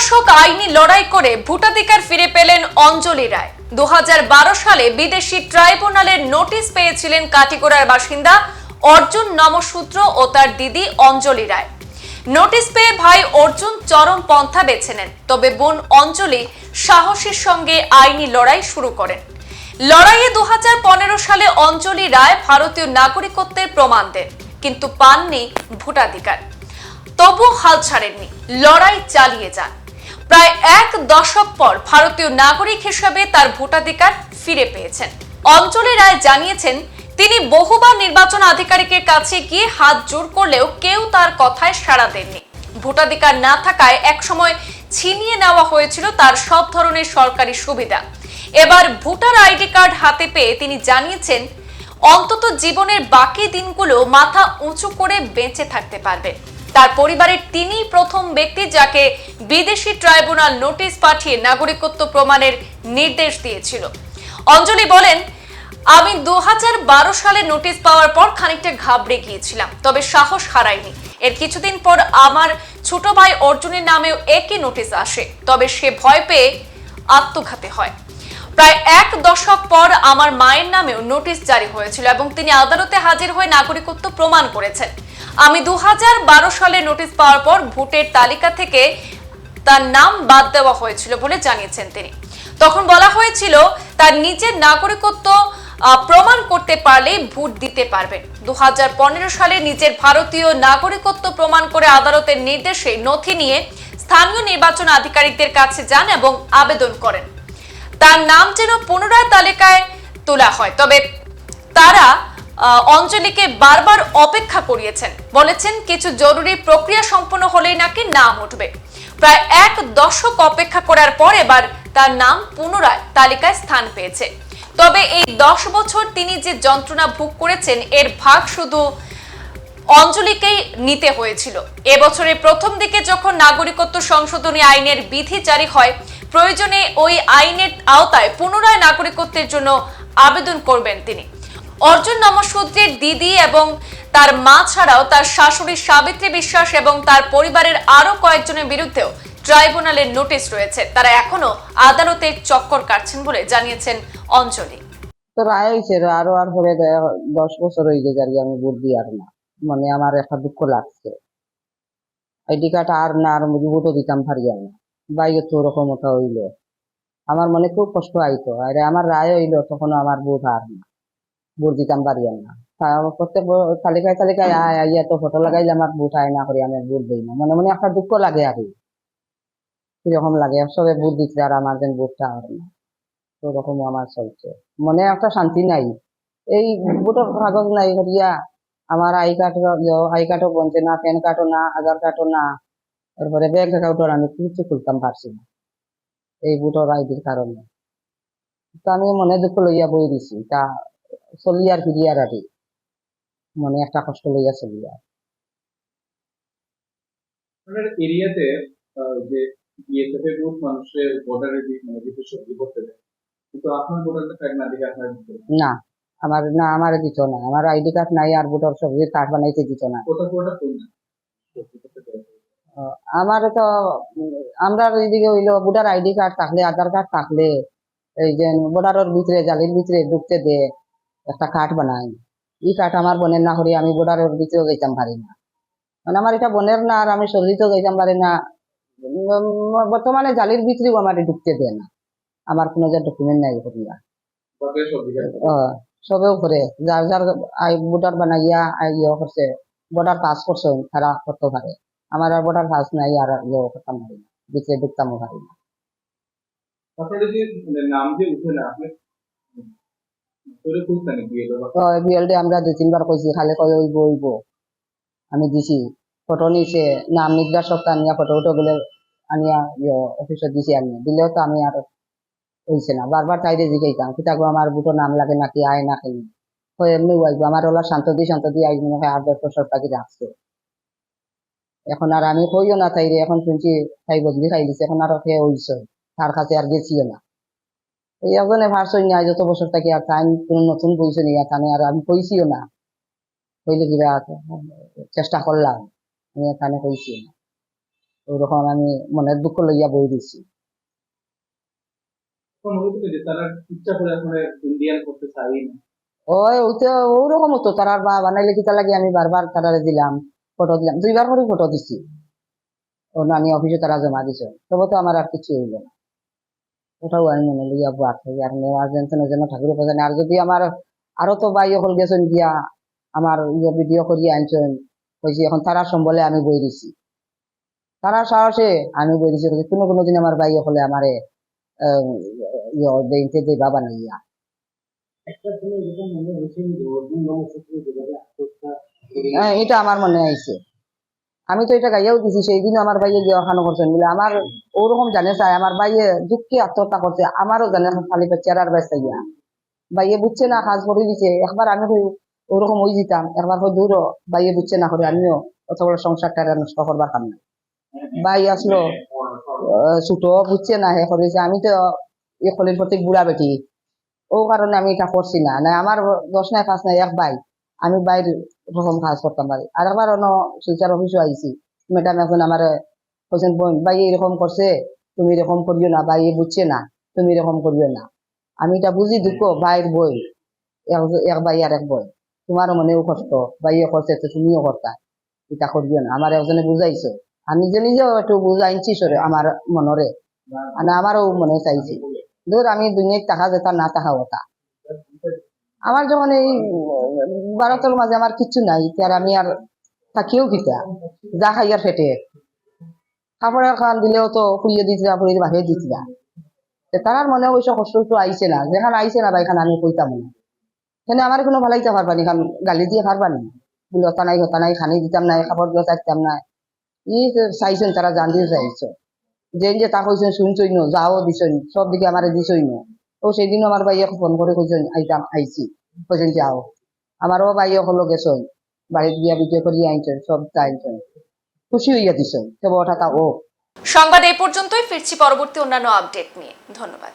দশক আইনি লড়াই করে ভোটাধিকার ফিরে পেলেন অঞ্জলি রায়। দু হাজার বারো সালে বিদেশি ট্রাইব্যুনালের নোটিশ পেয়েছিলেন কাটিগোড়ার বাসিন্দা অর্জুন নমসূত্র ও তার দিদি অঞ্জলি রায়। নোটিশ পেয়ে ভাই অর্জুন চরম পন্থা বেছে নেন, তবে বোন অঞ্জলি সাহসের সঙ্গে আইনি লড়াই শুরু করেন। লড়াইয়ে দু হাজার পনেরো সালে অঞ্জলি রায় ভারতীয় নাগরিকত্বের প্রমাণ দেন, কিন্তু পাননি ভোটাধিকার। তবু হাল ছাড়েননি, লড়াই চালিয়ে যান। প্রায় এক দশক পর ভারতীয় নাগরিক হিসেবে তার ভোটাধিকার ফিরে পেয়েছেন। অঞ্জলি রায় জানিয়েছেন, তিনি বহুবার নির্বাচন আধিকারিকের কাছে গিয়ে হাত জোর করলেও কেউ তার কথায় সাড়া দেননি। ভোটাধিকার না থাকায় একসময় ছিনিয়ে নেওয়া হয়েছিল তার সব ধরনের সরকারি সুবিধা। এবার ভোটার আইডি কার্ড হাতে পেয়ে তিনি জানিয়েছেন, অন্তত জীবনের বাকি দিনগুলো মাথা উঁচু করে বেঁচে থাকতে পারবে। তার পরিবারের তিনিই প্রথম ব্যক্তি যাকে বিদেশি ট্রাইব্যুনাল নোটিশ পাঠিয়ে নাগরিকত্ব প্রমাণের নির্দেশ দিয়েছিল। অঞ্জলি বলেন, আমি দু হাজার বারো সালে নোটিশ পাওয়ার পর খানিকটা ঘাবড়ে গিয়েছিলাম, তবে সাহস হারাইনি। এর কিছুদিন পর আমার ছোট ভাই অর্জুনের নামেও একই নোটিশ আসে, তবে সে ভয় পেয়ে আত্মঘাতী হয়। প্রায় এক দশক পর আমার মায়ের নামেও নোটিশ জারি হয়েছিল এবং তিনি আদালতে হাজির হয়ে নাগরিকত্ব প্রমাণ করেছেন। আমি দু হাজার বারো সালে নোটিশ পাওয়ার পর ভোটের তালিকা থেকে তার নাম বাদ দেওয়া হয়েছিল বলে জানিয়েছেন তিনি। তখন বলা হয়েছিল, তার নিজের নাগরিকত্ব প্রমাণ করতে পারলেই ভোট দিতে পারবেন দু হাজার পনেরো সালে নিজের ভারতীয় নাগরিকত্ব প্রমাণ করে আদালতের নির্দেশে নথি নিয়ে স্থানীয় নির্বাচন আধিকারিকদের কাছে যান এবং আবেদন করেন। তার নাম যেন পুনরায় তালিকায় তোলা হয়। তবে তারা অঞ্জলিকে বারবার অপেক্ষা করিয়েছেন। বলেছেন, কিছু জরুরি প্রক্রিয়া সম্পন্ন হলেই নাকি নাম উঠবে। প্রায় এক দশক অপেক্ষা করার পর এবার তার নাম পুনরায় তালিকায় স্থান পেয়েছে। তবে এই দশ বছর তিনি যে যন্ত্রণা ভোগ করেছেন, এর ভাগ শুধু অঞ্জলিকেই নিতে হয়েছিল। এবছরের প্রথম দিকে যখন নাগরিকত্ব সংশোধনী আইনের বিধি জারি হয়, প্রয়োজনে ওই আইনের আওতায় পুনরায় নাগরিকত্বের জন্য আবেদন করবেন তিনি। অর্জুন নমসূত্রের দিদি এবং তার মা ছাড়াও তার শাশুড়ি সাবিত্রী বিশ্বাস এবং তার পরিবারের আরও কয়েকজনের বিরুদ্ধেও ট্রাইব্যুনালের নোটিশ রয়েছে। তারা এখনও আদালতের চক্কর কাটছেন বলে জানিয়েছেন অঞ্জলি। তো রায় হয়েছে আরও আর দে- দশ বছর হয়ে গেছে আর আমি দিই আর না। মানে আমার একটা দুঃখ লাগছে। আইডি কার্ড আর না, আর ভোটও দিতাম পারি আর না। বাইরে তো ওরকম ওটা হইল। আমার মনে খুব কষ্ট আইতো। আর আমার রায় হইল তখন আমার ভোট আর না। ভোট দিতাম পারি আর না। প্রত্যেক তালিকায় তালিকায় তো ফটো আমার না আমি দিই না মনে মনে একটা দুঃখ লাগে আর কীরকম লাগে সবে দিচ্ছে আর আমার না। ওরকম আমার চলছে। মনে একটা শান্তি নাই। এই ভোটার কাগজ নাই করিয়া আমার আই কার্ড আই কার্ডও বনছে না প্যান কার্ডও না আধার কার্ডও না। তারপরে ব্যাংক অ্যাকাউন্টও আমি কিছু খুলতাম পারছি না। এই ভোটার আইডির কারণে তা আমি মনে দুঃখ লইয়া বই দিছি। তা চলি আর ফিরি আর আর। মনে একটা কষ্ট লইয়া চলি আর। এরিয়াতে যে বিএসএফ এর গ্রুপ মানুষের বর্ডারে মানে সবজি করতে দেয় কিন্তু আপনার না দিকে আপনার না আমার না আমার দিত না। আমার আইডি কার্ড নাই আর ভোটার সবজির কার্ড বানাইতে দিত না। সবজি দেয়। আমার তো আমরা এইদিকে হইল ভোটার আইডি কার্ড থাকলে আধার কার্ড থাকলে এই যে বর্ডারের ভিতরে জালির ভিতরে ঢুকতে দে একটা কাঠ বানাই। এই কার্ড আমার বোনের না করি আমি বর্ডারের ভিতরে যাইতাম পারি না। মানে আমার এটা বোনের না আর আমি শরীরতেও যাইতাম পারি না। বর্তমানে জালির ভিতরেও আমার ঢুকতে দেয় না। আমার কোনো যে ডকুমেন্ট নাই করিয়া বর্ডারে সবেও করে যার যার ভোটার বানাইয়া আই ইয়ে করছে ভোটার পাস করছে তারা করতে পারে। আমার আর ভোটার পাস নাই আর ইয়ে করতাম পারি না। ভিতরে ঢুকতামও পারি না। নাম যে উঠে না আপনি করে খুঁজতেন বিয়ে দেওয়া তো আমরা তিনবার কইছি খালি কই ওইব ওইব আমি দিছি। ফটো নিছে নির্দেশক আনিয়া ফটো আনিয়া অফিসত দিছি আমি দিলেও তো আমি আর হইছে না বারবার চাইতে জিগাইতাম আমার বুটো নাম লাগে নাকি আয় না খেলি। এমনি আইব আমার ওলা শান্তদি শান্তদি আইব মনে হয় দশ বছর তাকে রাখছে এখন আর আমি কইও না তাইরে এখন শুনছি তাই বদলি খাই দিছে, এখন আর সে হইছে তার কাছে আর গেছিও না। এই একজনে ভারছই না যত বছর থাকি আর কোনো নতুন বইছে নি তানে আর আমি কইছিও না। কইলে কিবা চেষ্টা করলাম আমি তানে কইছি না। ওরকম আমি মনের দুঃখ লইয়া বই দিছি। ওই ওরকম তারার বা বানাইলে লাগে আমি বারবার তারারে দিলাম ফটো দিলাম দুইবার করে ফটো দিছি। ও নানি অফিসে তারা জমা দিছে তবে তো আমার আর কিছু হইল না। ওটাও আমি মনে লইয়া বুয়া থাকি আর নেওয়ার যেন যেন ঠাকুরের কথা আর যদি আমার আরও তো বাই হল গেছেন গিয়া আমার ইয়ে ভিডিও করিয়া আনছেন কইছি এখন তারা সম্বলে আমি বই দিছি। তারা সাহসে আমি বই দিছি কোনো কোনো দিন আমার বাই হলে আমারে ইয়ে দেইতে দে বাবা মনে করে হ্যাঁ এটা আমার মনে আইছে আমি তো এটা গাইয়াও দিছি সেই দিন আমার ভাইয়ে গিয়ে ওখানে করছেন বলে আমার ওরকম জানে চাই আমার ভাইয়ে দুঃখে আত্মহত্যা করছে, আমারও জানে খালি চেরার ব্যস্ত গিয়া ভাইয়ে বুঝছে না কাজ করে দিছে, একবার আমি কই ওরকম ওই দিতাম একবার কই দূর ভাইয়ে বুঝছে না করে, আমিও অত বড় সংসারটা নষ্ট করবার নাই ভাই আসলো ছোট, বুঝছে না, হে করেছে, আমি তো এ কলির প্রতি বুড়া বেটি। ও কারণে আমি এটা করছি না না আমার দশ নাই, পাঁচ নাই, এক ভাই। আমি বাইরে রকম কাজ করতাম পারি আর একবার অন্য শিলচার অফিসে আইছি। ম্যাডাম এখন আমার বলছেন ভাই এরকম করছে, তুমি এরকম করিও না, ভাই এ বুঝছে না, তুমি এরকম করিও না। আমি এটা বুঝি দুঃখ, ভাইয়ের বই, এক- ভাই আর এক বই তোমারও মনেও কষ্ট ভাইয়ে করছে, তো তুমিও করতা, এটা করিও না। আমার একজনে বুঝাইছো। আর নিজে নিজেও একটু বুঝাইছি সরে, আমার মনরে। মানে আমারও মনে চাইছি। ধর আমি দুনিয়ায় টাকা যেতা না টাকা ওটা। আমার যখন এই ভারতের মাঝে আমার কিচ্ছু নাই আর আমি আর থাকিও কিতা? যা খাই আর ফেটে। কাপড়ের খান দিলেও তো ফুলিয়ে দিছিলা ফুলিয়ে বাহিরে দিছিলা তে তারার মনে অবশ্য কষ্ট একটু আইছে না, যেখানে আইছে না এখানে আমি কইতাম না। সেখানে আমার কোনো ভালাইতে পারবানি, কারণ গালি দিয়ে পারবানি। বলে হতা নাই হতা নাই, খানি দিতাম নাই, কাপড় দিয়ে চাইতাম না ই চাইছেন, তারা জান দিয়ে চাইছ। যে যে তা কইছেন শুনছই নো যাও দিছই সব দিকে আমার দিছই নো তো সেই দিন আমার ভাইয়া ফোন করে কইছেন আইতাম, আইছি। কইছেন যাও। আমারও ভাইয়া হলো গেছেন বাড়িতে গিয়া ভিডিও করিয়া আইছেন সব আনছেন খুশি হইয়া দিছেন তবে ওটা তা ও সংবাদ এই পর্যন্তই, ফিরছি পরবর্তী অন্যান্য আপডেট নিয়ে। ধন্যবাদ।